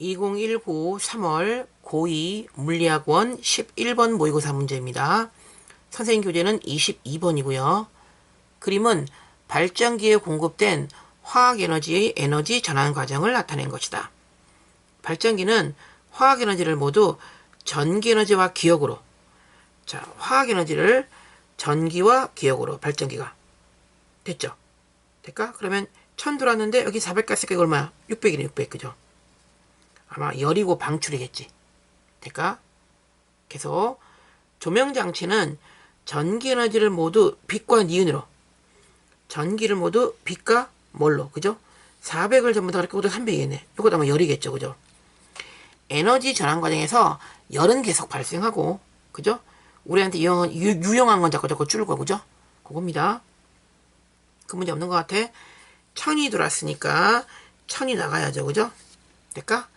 2019 3월 고2 물리학원 11번 모의고사 문제입니다. 선생님 교재는 22번이고요. 그림은 발전기에 공급된 화학에너지의 에너지 전환 과정을 나타낸 것이다. 발전기는 화학에너지를 모두 전기에너지와 기억으로 자, 화학에너지를 전기와 기억으로 발전기가 됐죠? 될까? 그러면 1000 들어왔는데 여기 400 갔으니까 이거 얼마야? 600이네 600 그죠? 아마 열이고 방출이겠지. 될까? 계속 조명 장치는 전기 에너지를 모두 빛과 니은으로 전기를 모두 빛과 뭘로 그죠? 400을 전부 다 그렇게 300이겠네. 이것도 아마 열이겠죠. 그죠? 에너지 전환 과정에서 열은 계속 발생하고 그죠? 우리한테 유용한, 유, 유용한 건 자꾸 자꾸 줄고 그죠? 그겁니다. 그 문제 없는 것 같아. 천이 들어왔으니까 천이 나가야죠. 그죠? 될까?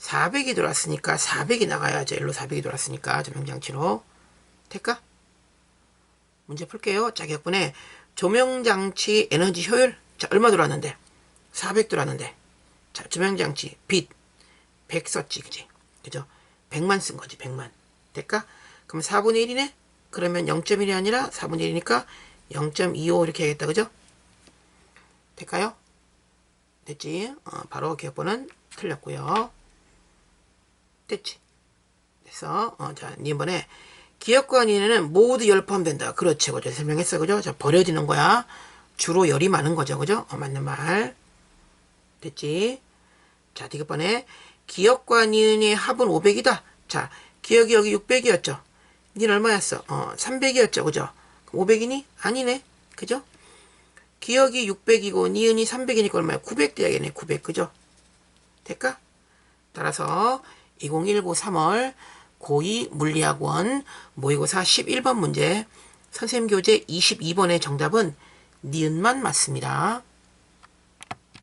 400이 들어왔으니까 400이 나가야죠. 일로 400이 들어왔으니까 조명장치로. 될까? 문제 풀게요. 자격분에 조명장치 에너지 효율. 자, 얼마 들어왔는데? 400 들어왔는데. 자, 조명장치 빛. 100 썼지. 그지? 그죠? 100만 쓴 거지. 100만. 될까? 그럼 4분의 1이네? 그러면 0.1이 아니라 4분의 1이니까 0.25 이렇게 하겠다. 그죠? 될까요? 됐지? 어, 바로 기억번은 틀렸고요. 됐지? 됐어. 어, 자, 이번에 기억과 니네는 모두 열 포함된다. 그렇지, 그죠? 설명했어, 그죠? 자, 버려지는 거야. 주로 열이 많은 거죠, 그죠? 어, 맞는 말. 됐지? 자, 이번에 기억과 니은의 합은 500이다. 자, 기억이 여기 600이었죠? 니는 얼마였어? 어, 300이었죠, 그죠? 500이니? 아니네. 그죠? 기억이 600이고 니은이 300이니까 얼마야? 900 돼야겠네. 900. 그죠? 될까? 따라서 2019 3월 고2 물리학원 모의고사 11번 문제 선생님 교재 22번의 정답은 니은만 맞습니다.